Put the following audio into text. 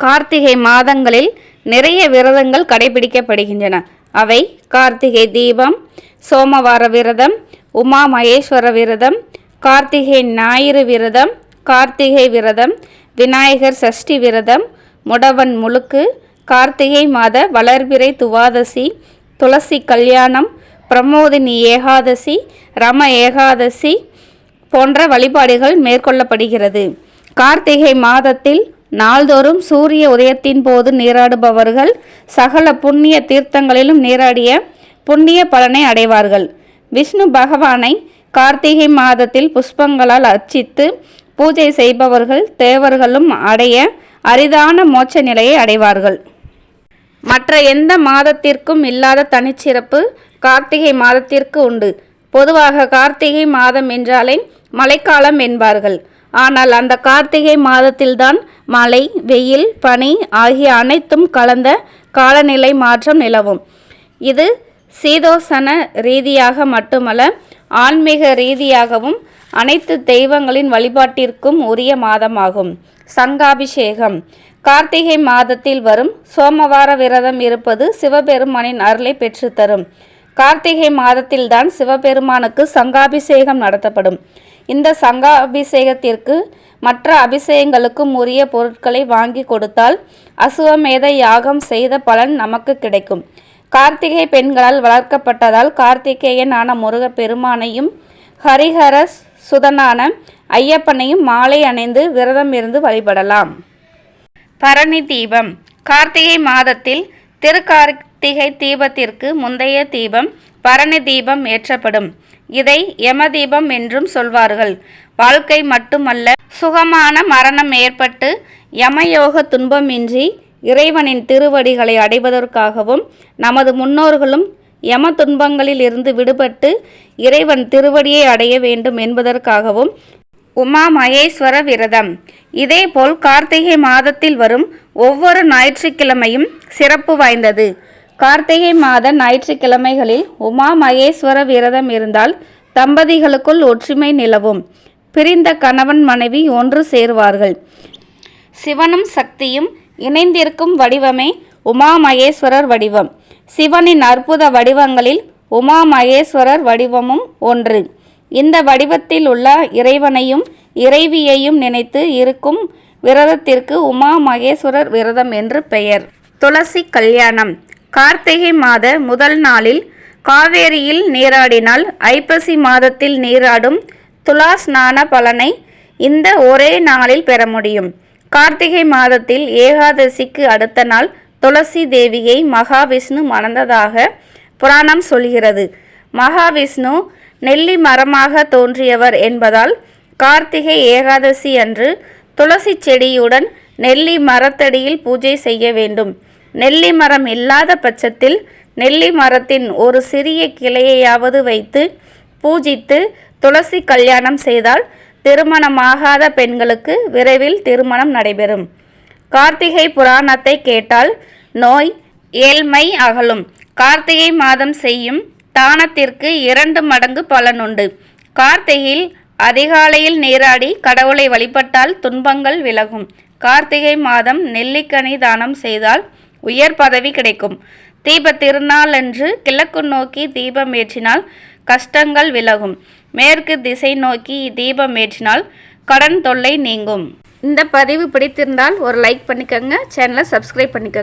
கார்த்திகை மாதங்களில் நிறைய விரதங்கள் கடைபிடிக்கப்படுகின்றன. அவை கார்த்திகை தீபம் சோமவார விரதம் உமா மகேஸ்வர விரதம் கார்த்திகை ஞாயிறு விரதம் கார்த்திகை விரதம் விநாயகர் சஷ்டி விரதம் முடவன் முழுக்கு கார்த்திகை மாத வளர்பிறை துவாதசி துளசி கல்யாணம் பிரமோதினி ஏகாதசி ரம ஏகாதசி போன்ற வழிபாடுகள் மேற்கொள்ளப்படுகிறது. கார்த்திகை மாதத்தில் நாள்தோறும் சூரிய உதயத்தின் போது நீராடுபவர்கள் சகல புண்ணிய தீர்த்தங்களிலும் நீராடிய புண்ணிய பலனை அடைவார்கள். விஷ்ணு பகவானை கார்த்திகை மாதத்தில் புஷ்பங்களால் அர்ச்சித்து பூஜை செய்பவர்கள் தேவர்களும் அடைய அரிதான மோட்ச நிலையை அடைவார்கள். மற்ற எந்த மாதத்திற்கும் இல்லாத தனிச்சிறப்பு கார்த்திகை மாதத்திற்கு உண்டு. பொதுவாக கார்த்திகை மாதம் என்றாலே மழைக்காலம் என்பார்கள். ஆனால் அந்த கார்த்திகை மாதத்தில்தான் மழை வெயில் பனி ஆகிய அனைத்தும் கலந்த காலநிலை மாற்றம் நிலவும். இது சீதோசன ரீதியாக மட்டுமல்ல ஆன்மீக ரீதியாகவும் அனைத்து தெய்வங்களின் வழிபாட்டிற்கும் உரிய மாதமாகும். சங்காபிஷேகம். கார்த்திகை மாதத்தில் வரும் சோமவார விரதம் இருப்பது சிவபெருமானின் அருளை பெற்றுத்தரும். கார்த்திகை மாதத்தில்தான் சிவபெருமானுக்கு சங்காபிஷேகம் நடத்தப்படும். இந்த சங்காபிஷேகத்திற்கு மற்ற அபிஷேகங்களுக்கும் உரிய பொருட்களை வாங்கி கொடுத்தால் அசுவமேத யாகம் செய்த பலன் நமக்கு கிடைக்கும். கார்த்திகை பெண்களால் வளர்க்கப்பட்டதால் கார்த்திகேயனான முருக பெருமானையும் ஹரிஹர சுதனான ஐயப்பனையும் மாலை அணிந்து விரதம் இருந்து வழிபடலாம். பரணி தீபம். கார்த்திகை மாதத்தில் திருக்கார்த்திகை தீபத்திற்கு முந்தைய தீபம் பரணி தீபம் ஏற்றப்படும். இதை யமதீபம் என்றும் சொல்வார்கள். வாழ்க்கை மட்டுமல்ல சுகமான மரணம் ஏற்பட்டு யமயோக துன்பமின்றி இறைவனின் திருவடிகளை அடைவதற்காகவும் நமது முன்னோர்களும் யம துன்பங்களில் இருந்து விடுபட்டு இறைவன் திருவடியை அடைய வேண்டும் என்பதற்காகவும் உமா மகேஸ்வர விரதம். இதேபோல் கார்த்திகை மாதத்தில் வரும் ஒவ்வொரு ஞாயிற்றுக்கிழமையும் சிறப்பு வாய்ந்தது. கார்த்திகை மாத ஞாயிற்றுக்கிழமைகளில் உமா மகேஸ்வர விரதம் இருந்தால் தம்பதிகளுக்குள் ஒற்றுமை நிலவும். பிரிந்த கணவன் மனைவி ஒன்று சேர்வார்கள். சிவனும் சக்தியும் இணைந்திருக்கும் வடிவமே உமா மகேஸ்வரர் வடிவம். சிவனின் அற்புத வடிவங்களில் உமா மகேஸ்வரர் வடிவமும் ஒன்று. இந்த வடிவத்தில் உள்ள இறைவனையும் இறைவியையும் நினைத்து இருக்கும் விரதத்திற்கு உமா மகேஸ்வரர் விரதம் என்று பெயர். துளசி கல்யாணம். கார்த்திகை மாத முதல் நாளில் காவேரியில் நீராடினால் ஐப்பசி மாதத்தில் நீராடும் துலா ஸ்நான பலனை இந்த ஒரே நாளில் பெற முடியும். கார்த்திகை மாதத்தில் ஏகாதசிக்கு அடுத்த நாள் துளசி தேவியை மகாவிஷ்ணு மணந்ததாக புராணம் சொல்கிறது. மகாவிஷ்ணு நெல்லி மரமாக தோன்றியவர் என்பதால் கார்த்திகை ஏகாதசி அன்று துளசி செடியுடன் நெல்லி மரத்தடியில் பூஜை செய்ய வேண்டும். நெல்லி மரம் இல்லாத பட்சத்தில் நெல்லி மரத்தின் ஒரு சிறிய கிளையையாவது வைத்து பூஜித்து துளசி கல்யாணம் செய்தால் திருமணமாகாத பெண்களுக்கு விரைவில் திருமணம் நடைபெறும். கார்த்திகை புராணத்தை கேட்டால் நோய் ஏழ்மை அகலும். கார்த்திகை மாதம் செய்யும் தானத்திற்கு இரண்டு மடங்கு பலனுண்டு கார்த்திகையில் அதிகாலையில் நீராடி கடவுளை வழிபட்டால் துன்பங்கள் விலகும். கார்த்திகை மாதம் நெல்லிக்கனி தானம் செய்தால் உயர் பதவி கிடைக்கும். தீப திருநாளன்று கிழக்கு நோக்கி தீபம் ஏற்றினால் கஷ்டங்கள் விலகும். மேற்கு திசை நோக்கி தீபம் ஏற்றினால் கடன் தொல்லை நீங்கும். இந்த பதிவு பிடித்திருந்தால் ஒரு லைக் பண்ணிக்கோங்க. சேனலை சப்ஸ்கிரைப் பண்ணிக்கோங்க.